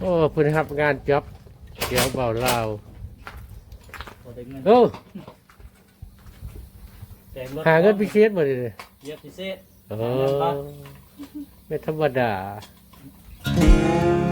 โอ้เพิ่นรับงานจ็อบเดี๋ยวเบาลาวพอได้เงินโอ้แต่งรถหาเงินพิเศษบ่ได้เลยเยอะพิเศษ โอ้ไม่ธรรมดาฟ้า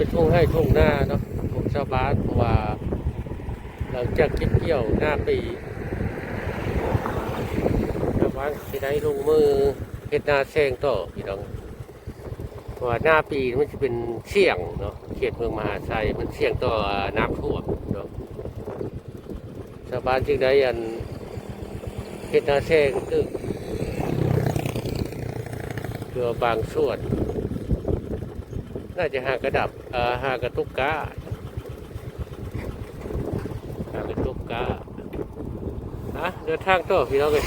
เป็นทุ่งให้ทุ่งหน้าเนาะของชาวบ้านเพราะว่าหลังจากเก็บเกี่ยวหน้าปีชาวบ้านสิได้ลงมือเฮ็ดนาแซงต่อพี่น้องเพราะว่าหน้าปีมันจะเป็นเสี่ยงเนาะเขตเมืองมหาชัยมันเสี่ยงต่อน้ำท่วมเนาะชาวบ้านจึงได้ยันเขตนาแซงตึกเรือบางส่วน น่าจะหากระดับเอ่อหากระตุกกาหากระตุกกาฮะเดินทางต่อพี่น้องเลย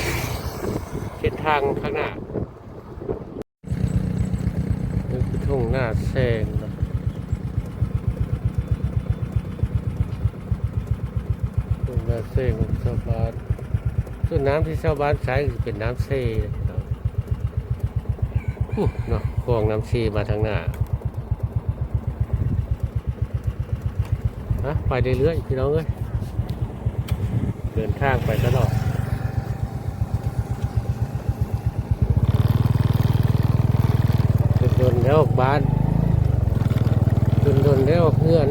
เส้นทางข้างหน้านี่คือทุ่งหน้าแซงนะทุ่งหน้าแซงของชาวบ้านส่วนน้ำที่ชาวบ้านใช้เป็นน้ำเซเนาะอู้เนาะคลองน้ำเซมาทางหน้า นะไปเรื่อยๆพี่น้องเอ้ยเดินข้างไปตลอดจนๆแล้วออกบ้านจนๆแล้วออกเพื่อน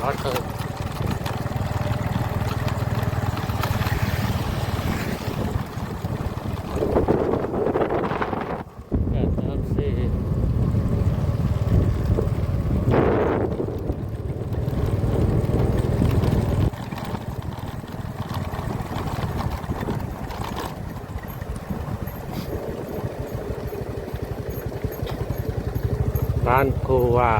น้องสุดยอดเลยแปดสามสี่บ้านโควา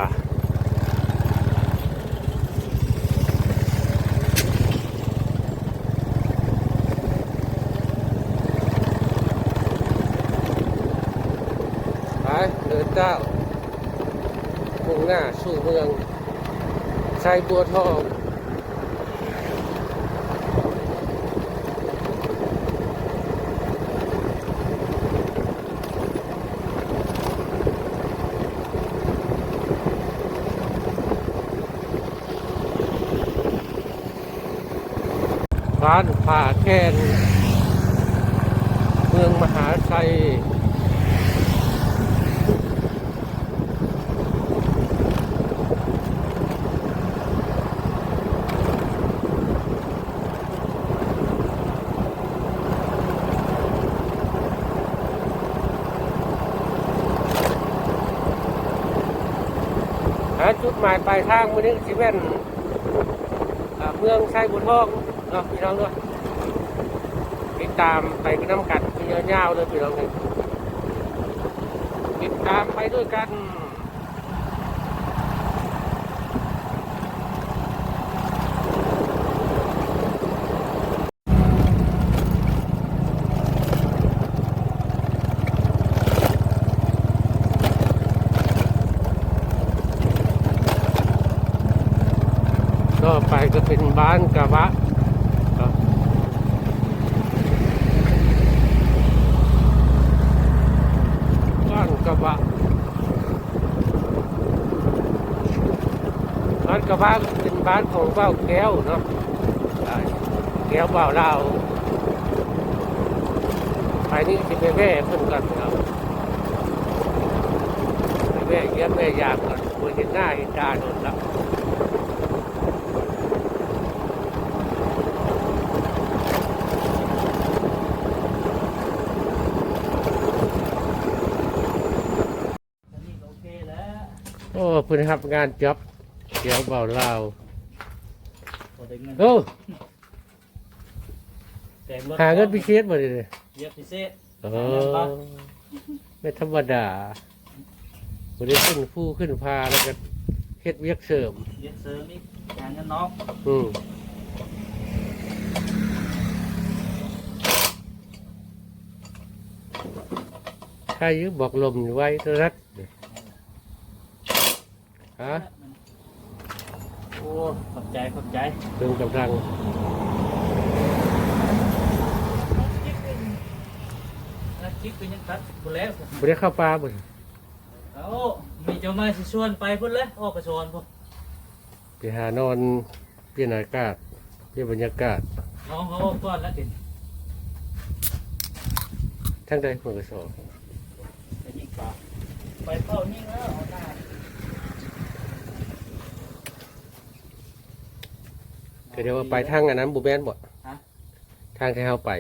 ไป เก้ามุ่งหน้าสู่เมืองไซบัวทองบ้านป่าแคนเมืองมหาชัยาจุดหมายปลายทางมื้อนี้สิแม่นเมืองชัยบุญทองเนาะพี่น้องด้วยติดตามไปกันน้ำกัดมียาวเลยพี่น้องเลยติดตามไปด้วยกัน ก็ไปก็เป็นบ้านกะวะเนาะบ้านกะวะบ้านกะวะเป็นบ้านของเบ้าแก้วเนาะแก้วเบ้าเราวไปนี่จะไปแว่เพิ่นกันเนาะไปแว่เยี่ยมแว่ยามกันคุยเห็นหน้าเห็นตาโดนแล้ว อันนี้ก็โอเคแล้ว โอ้เพิ่นครับงานจ็อบเดี๋ยวเบาเล่าวพอได้เงินโอ้แต่งรถหาเงินพิเศษมาเลยเยียบพิเศษโอ้ไม่ธรรมดาวันนี้ขึ้นผู้ขึ้นพาแล้วก็เฮ็ดเวียกเสริมเยียบเสริมอีกหาเงินน้องอืมใครยึบอกลมอยู่ไว้ตัวรัดฮะ โอ้ ขอบใจขอบใจเติมกำลังแล้วจิ๊กเป็นยังตัดบุแล้วบ่ได้เข้าป่าบ่เอามีเจ้ามาสิชวนไปพุ่นเลยออกไปชวนพุ่นไปหานอนเปลี่ยนอากาศเปลี่ยนบรรยากาศน้องเขาก้อนแล้วกินทั้งใดคนก็สอบไปยิงปลาไปเฝ้ายิงแล้วเอาหน้า ก็เดี๋ยวว่าไปทางอันนั้นบุแมนบ่ฮะ ทางที่เราไป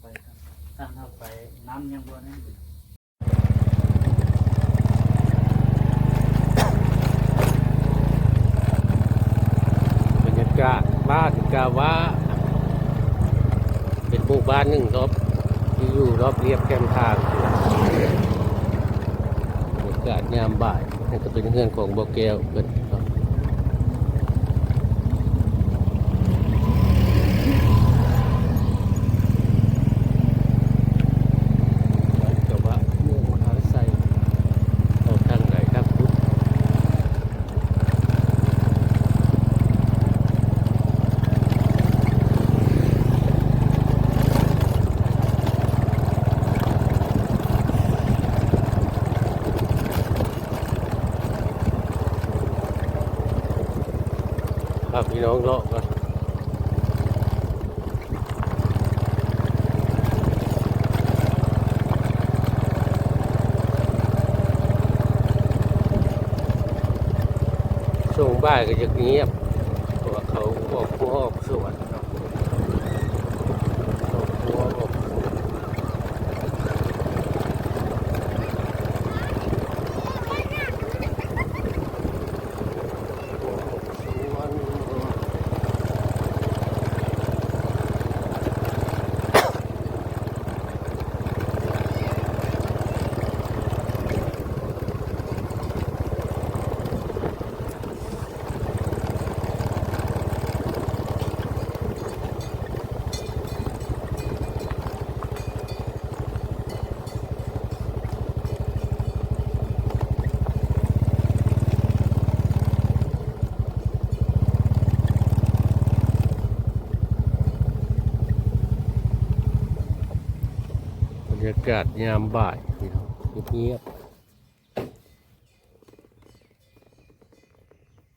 ไปตั้งเข้าไปน้ำยังบ่นั่นบรรยากาศบ้านกาว่าเป็นหมู่บ้านหนึ่งรอบที่อยู่รอบเรียบแคมทางบรรยากาศยามบ่ายนี่ก็เป็นเพื่อนของโบแก้วเพิ่น พาพี่น้องเลาะก่อนช่วงบ่ายก็จะเงียบเพราะเขาออกผู้ออกสวนากาศยามบ่ายเงียบ